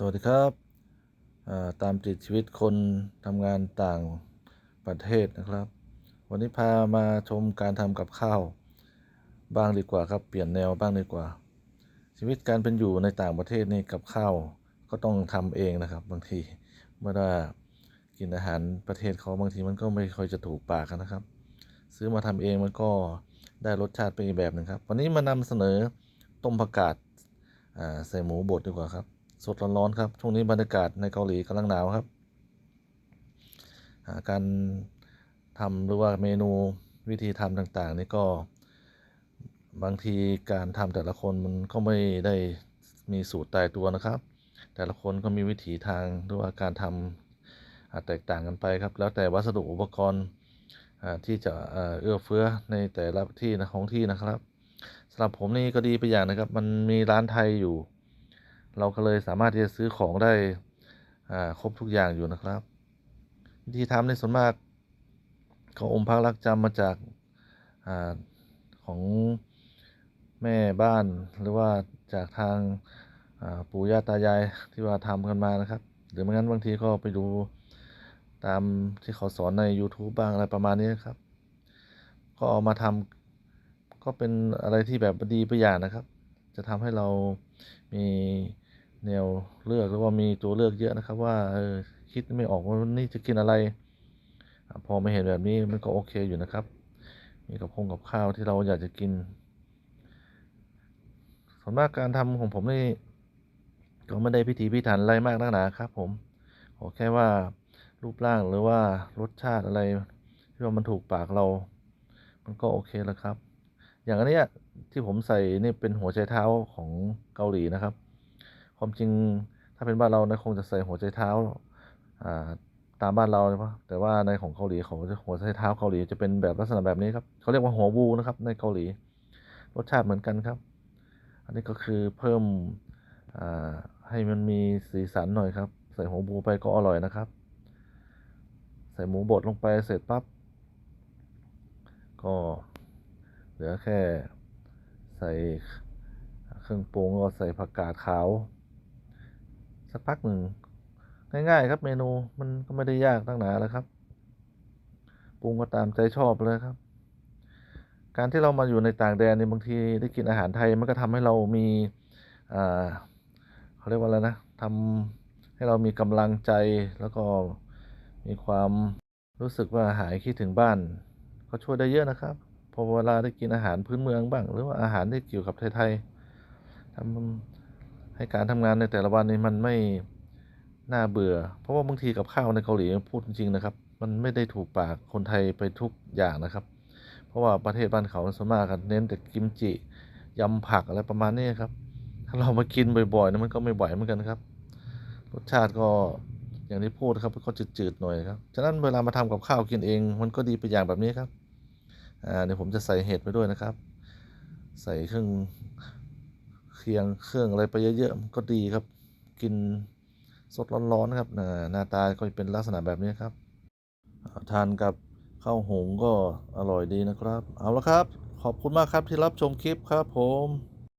สวัสดีครับตามติดชีวิตคนทำงานต่างประเทศนะครับ วันนี้พามาชมการทำกับข้าวบ้างดีกว่าครับเปลี่ยนแนวบ้างดีกว่า ชีวิตการเป็นอยู่ในต่างประเทศนี่กับข้าวก็ต้องทำเองนะครับ บางทีเมื่อว่ากินอาหารประเทศเขาบางทีมันก็ไม่ค่อยจะถูกปากนะครับ ซื้อมาทำเองมันก็ได้รสชาติเป็นอีกแบบหนึ่งครับ วันนี้มานำเสนอต้มผักกาดใส่หมูบดดีกว่าครับ สดร้อนๆครับช่วงนี้บรรยากาศในเกาหลีกำลังหนาวครับาการทำหรือว่าเมนูวิธีทำต่างๆ นี่ก็บางทีการทำแต่ละคนมันก็ไม่ได้มีสูตรตายตัวนะครับ แต่ละคนก็มีวิถีทางหรือว่าการทำอาจแตกต่างกันไปครับ แล้วแต่วัสดุอุปกรณ์ที่จะเอื้อเฟื้อในแต่ละที่นะของที่นะครับสำหรับผมนี่ก็ดีไปอย่างนะครับ มันมีร้านไทยอยู่ เราก็เลยสามารถที่จะซื้อของได้ครบทุกอย่างอยู่นะครับวิธีทำในส่วนมากของอมพักรักจำมาจากอาของแม่บ้านหรือว่าจากทางาปู่ย่าตายายที่ว่าทำกันมานะครับ หรือไม่งั้นบางทีก็ไปดูตามที่เขาสอนใน YouTube บ้างอะไรประมาณนี้นะครับ ก็เอามาทำก็เป็นอะไรที่แบบดีไปอย่างนะครับ จะทำให้เรามี แนวเลือกหรือว่ามีตัวเลือกเยอะนะครับ ว่าออคิดไม่ออกว่านนี้จะกินอะไร พอไมาเห็นแบบนี้มันก็โอเคอยู่นะครับ มีกับพงกับข้าวที่เราอยากจะกินส่วนมากการทำของผมนี่ก็ไม่ได้พิถีพิถันอะไรมากนักหนาครับ ผมขอแค่ว่ารูปร่างหรือว่ารสชาติอะไรที่ว่ามันถูกปากเรา มันก็โอเคแล้วครับ อย่างอันนี้ที่ผมใส่นี่เป็นหัวใจเท้าของเกาหลีนะครับ ความจริงถ้าเป็นบ้านเรานะคงจะใส่หัวใจเท้าอ่าตามบ้านเราเลยปะแต่ว่าในของเกาหลีเขาจะหัวใจเท้าเกาหลีจะเป็นแบบลักษณะแบบนี้ครับเขาเรียกว่าหัววูนะครับ ในเกาหลี รสชาติเหมือนกันครับ อันนี้ก็คือเพิ่มอ่าให้มันมีสีสันหน่อยครับ ใส่หัวบูไปก็อร่อยนะครับ ใส่หมูบดลงไปเสร็จปั๊บก็เหลือแค่ใส่เครื่องปรุงก็ใส่ผักกาดขาว สักพักหนึ่ง ง่าย ๆ ครับเมนูมันก็ไม่ได้ยากตั้งหนาแล้วครับปรุงก็ตามใจชอบเลยครับ การที่เรามาอยู่ในต่างแดนเนี่ยบางทีได้กินอาหารไทยมันก็ทำให้เรามีเขาเรียกว่าอะไรนะทำให้เรามีกำลังใจแล้วก็มีความรู้สึกว่าหายคิดถึงบ้านก็ช่วยได้เยอะนะครับ พอเวลาได้กินอาหารพื้นเมืองบ้าง หรือว่าอาหารที่เกี่ยวกับไทยๆทำ ให้การทำงานในแต่ละวันนี้มันไม่น่าเบื่อ เพราะว่าบางทีกับข้าวในเกาหลีพูดจริงนะครับ มันไม่ได้ถูกปากคนไทยไปทุกอย่างนะครับ เพราะว่าประเทศบ้านเขาส่วนมากเน้นแต่กิมจิยำผักอะไรประมาณนี้ครับ ถ้าเรามากินบ่อยๆนะมันก็ไม่บ่อยเหมือนกันครับ รสชาติก็อย่างที่พูดครับก็จืดๆหน่อยครับ ฉะนั้นเวลามาทำกับข้าวกินเอง มันก็ดีไปอย่างแบบนี้ครับ อ่าเดี๋ยวผมจะใส่เห็ดไปด้วยนะครับ ใส่เครื่อง คียงเครื่องอะไรไปเยอะๆก็ดีครับ กินสดร้อนๆนะครับหน้าตาก็เป็นลักษณะแบบนี้ครับ ทานกับข้าวหุงก็อร่อยดีนะครับ เอาละครับ ขอบคุณมากครับที่รับชมคลิปครับผม